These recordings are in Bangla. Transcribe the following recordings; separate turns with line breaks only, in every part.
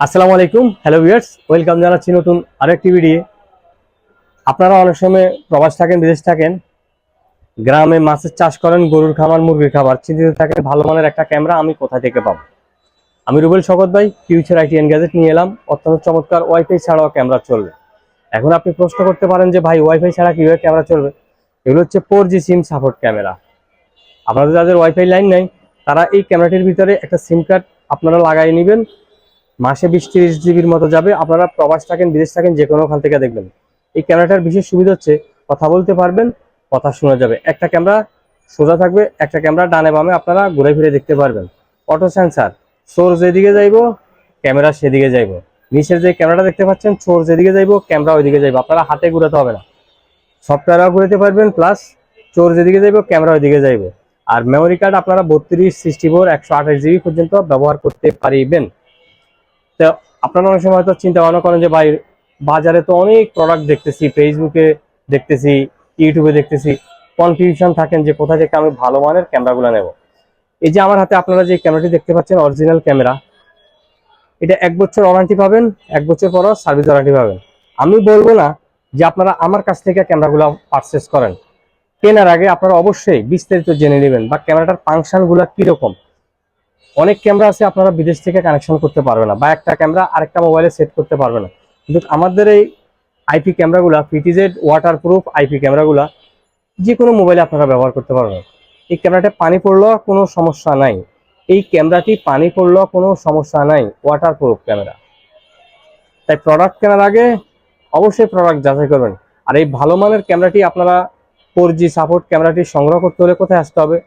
আসসালামু আলাইকুম। হ্যালো ভিউয়ার্স ওয়েলকাম জানাচ্ছি নতুন আরেকটি ভিডিও আপনারা অনেক সময় প্রবাস থাকেন, বিদেশ থাকেন, গ্রামে মাছের চাষ করেন, গরুর খাবার মুরগির খাবার চিন্তিত থাকেন, ভালো মানের একটা ক্যামেরা আমি কোথা থেকে পাবো? আমি রুবেল শকত ভাই ফিউচার আইটি এন গ্যাজেট নিয়ে এলাম। অত্যন্ত চমৎকার ওয়াইফাই ছাড়াও ক্যামেরা চলবে। এখন আপনি প্রশ্ন করতে পারেন যে, ভাই ওয়াইফাই ছাড়া কীভাবে ক্যামেরা চলবে? এগুলো হচ্ছে four G SIM support camera আপনাদের যাদের ওয়াইফাই লাইন নাই, তারা এই ক্যামেরাটির ভিতরে একটা সিম কার্ড আপনারা লাগাই নেবেন। মাসে বিশ তিরিশ জিবির মতো যাবে। আপনারা প্রবাস থাকেন, বিদেশ থাকেন যে কোনো ওখান থেকে দেখবেন। এই ক্যামেরাটার বিশেষ সুবিধা হচ্ছে, কথা বলতে পারবেন, কথা শোনা যাবে। একটা ক্যামেরা সোজা থাকবে, একটা ক্যামেরা ডানে বামে আপনারা ঘুরে ফিরে দেখতে পারবেন। অটো সেন্সার সোর্স যেদিকে যাইবো, ক্যামেরা সেদিকে যাইবো। নিচের যে ক্যামেরাটা দেখতে পাচ্ছেন সোর্স যেদিকে যাইবো, ক্যামেরা ওইদিকে যাইব। আপনারা হাতে ঘুরাতে হবে না। সফটওয়্যারও ঘুরাতে পারবেন, প্লাস চোর যেদিকে যাইবো, ক্যামেরা ওইদিকে যাইবো। আর মেমোরি কার্ড আপনারা বত্রিশ সিক্সটি ফোর একশো আঠাশ জিবি পর্যন্ত ব্যবহার করতে পারিবেন। তো আপনারা অনেক সময় হয়তো চিন্তা ভাবনা করেন যে ভাই, বাজারে তো অনেক প্রোডাক্ট দেখতেছি ফেসবুকে দেখতেছি ইউটিউবে দেখতেছি। কনফিউশন থাকেন যে কোথা থেকে আমি ভালো মানের ক্যামেরাগুলো নেব। এই যে আমার হাতে আপনারা যে ক্যামেরাটি দেখতে পাচ্ছেন অরিজিনাল ক্যামেরা এটা এক বছর ওয়ারান্টি পাবেন, এক বছর পরও সার্ভিস ওয়ারান্টি পাবেন। আমি বলব না যে আপনারা আমার কাছ থেকে ক্যামেরাগুলো পারচেস করেন। কেনার আগে আপনারা অবশ্যই বিস্তারিত জেনে নেবেন বা ক্যামেরাটার ফাংশনগুলো কীরকম। অনেক ক্যামেরা আছে, আপনারা বিদেশ থেকে কানেকশন করতে পারবে না বা একটা ক্যামেরা আরেকটা মোবাইলে সেট করতে পারবে না। কিন্তু আমাদের এই আইপি ক্যামেরাগুলা পিটিজেড ওয়াটার প্রুফ আইপি ক্যামেরাগুলা যে কোনো মোবাইলে আপনারা ব্যবহার করতে পারবেন। এই ক্যামেরাটা পানি পড়লেও কোনো সমস্যা নাই। এই ক্যামেরাটি পানি পড়লেও কোনো সমস্যা নাই ওয়াটার প্রুফ ক্যামেরা। তাই প্রোডাক্ট কেনার আগে অবশ্যই প্রোডাক্ট যাচাই করবেন। আর এই ভালো মানের ক্যামেরাটি আপনারা ফোর সাপোর্ট ক্যামেরাটি সংগ্রহ করতে হলে কোথায় আসতে হবে?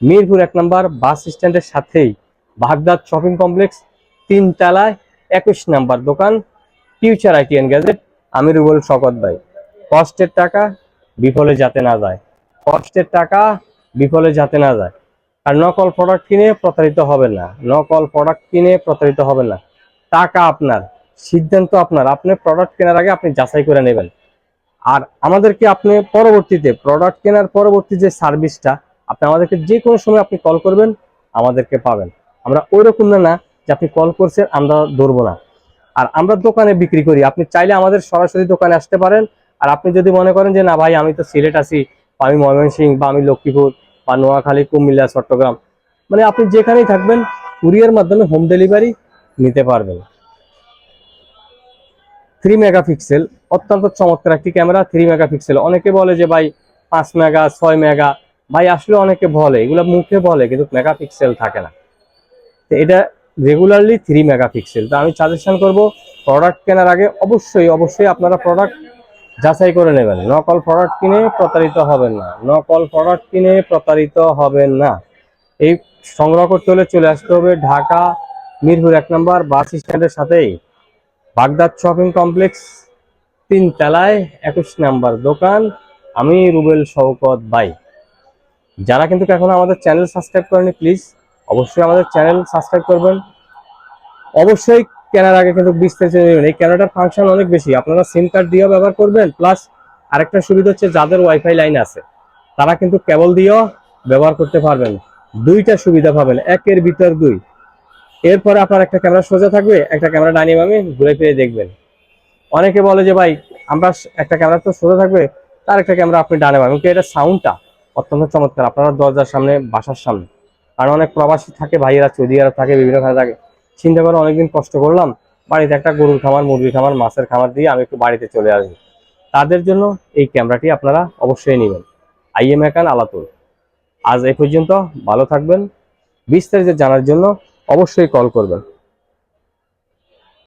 মিরপুর এক নম্বর বাস স্ট্যান্ডের সাথেই। বাগদাদ শপিং কমপ্লেক্স, তিন তলায় একুশ নাম্বার দোকান, ফিউচার আইটি এন্ড গ্যাজেট আমি রুবল শকত ভাই। কষ্টের টাকা বিফলে যাতে না যায়। কষ্টের টাকা বিফলে যাতে না যায়। আর নকল প্রোডাক্ট কিনে প্রতারিত হবেন না। নকল প্রোডাক্ট কিনে প্রতারিত হবেন না। টাকা আপনার, সিদ্ধান্ত আপনার। আপনি প্রোডাক্ট কেনার আগে আপনি যাচাই করে নেবেন। আর আমাদেরকে আপনি পরবর্তীতে প্রোডাক্ট কেনার পরবর্তী যে সার্ভিসটা আপনি আমাদেরকে যে কোনো সময় আপনি কল করবেন, আমাদেরকে পাবেন। আমরা ওই রকম না না যে আপনি কল করছেন, আমরা ধরবো না। আর আমরা দোকানে বিক্রি করি। আপনি চাইলে আমাদের সরাসরি দোকানে আসতে পারেন। আর আপনি যদি মনে করেন যে, না ভাই, আমি তো সিলেট আছি, বা আমি ময়মনসিংহ, বা আমি লক্ষ্মীপুর, বা নোয়াখালী, কুমিল্লা, চট্টগ্রাম। মানে আপনি যেখানেই থাকবেন, কুরিয়ার মাধ্যমে হোম ডেলিভারি নিতে পারবেন। থ্রি মেগাপিক্সেল অত্যন্ত চমৎকার একটি ক্যামেরা থ্রি মেগাপিক্সেল অনেকে বলে যে, ভাই, পাঁচ মেগা ছয় মেগা ভাই, আসলে অনেকে বলে, এগুলো মুখে বলে, কিন্তু মেগাপিক্সেল থাকে না। তো এটা রেগুলারলি থ্রি মেগাপিক্সেল তো আমি সাজেশন করব প্রোডাক্ট কেনার আগে অবশ্যই অবশ্যই আপনারা প্রোডাক্ট যাচাই করে নেবেন। নকল প্রোডাক্ট কিনে প্রতারিত হবেন না। নকল প্রোডাক্ট কিনে প্রতারিত হবেন না। এই সংগ্রহ করতে হলে চলে আসতে হবে ঢাকা, মিরপুর এক নম্বর, বাস স্ট্যান্ডের সাথেই। বাগদাদ শপিং কমপ্লেক্স তিন তলায় একুশ নাম্বার দোকান, আমি রুবেল শওকত বাই। যারা কিন্তু এখনও আমাদের চ্যানেল সাবস্ক্রাইব করেনি প্লিজ অবশ্যই আমাদের চ্যানেল সাবস্ক্রাইব করবেন। অবশ্যই কেনার আগে কিন্তু বিস্তারিত নেবেন। এই ক্যামেরাটার ফাংশন অনেক বেশি। আপনারা সিম কার্ড দিয়েও ব্যবহার করবেন প্লাস আরেকটা সুবিধা হচ্ছে যাদের ওয়াইফাই লাইন আছে, তারা কিন্তু কেবল দিয়েও ব্যবহার করতে পারবেন। দুইটা সুবিধা পাবেন, একের ভিতর দুই। এরপরে আপনার একটা ক্যামেরা সোজা থাকবে, একটা ক্যামেরা ডাইনিং আমি ঘুরে ফিরে দেখবেন। অনেকে বলে যে, ভাই, আমরা একটা ক্যামেরা তো সোজা থাকবে, তার একটা ক্যামেরা আপনি ডানে পাবেন কিন্তু এটা সাউন্ডটা অত্যন্ত চমৎকার। আপনারা দরজার সামনে, বাসার সামনে। কারণ অনেক প্রবাসী থাকে, ভাইয়েরা, চৌদিয়ারা থাকে, বিভিন্ন খানে থাকে। চিন্তা করে, অনেকদিন কষ্ট করলাম, বাড়িতে একটা গরুর খামার, মুরগির খামার, মাছের খামার দিয়ে আমি একটু বাড়িতে চলে আসব তাদের জন্য এই ক্যামেরাটি আপনারা অবশ্যই নেবেন। আইএম একান আলাতুল। আজ এ পর্যন্ত ভালো থাকবেন। বিস্তারিত জানার জন্য অবশ্যই কল করবেন।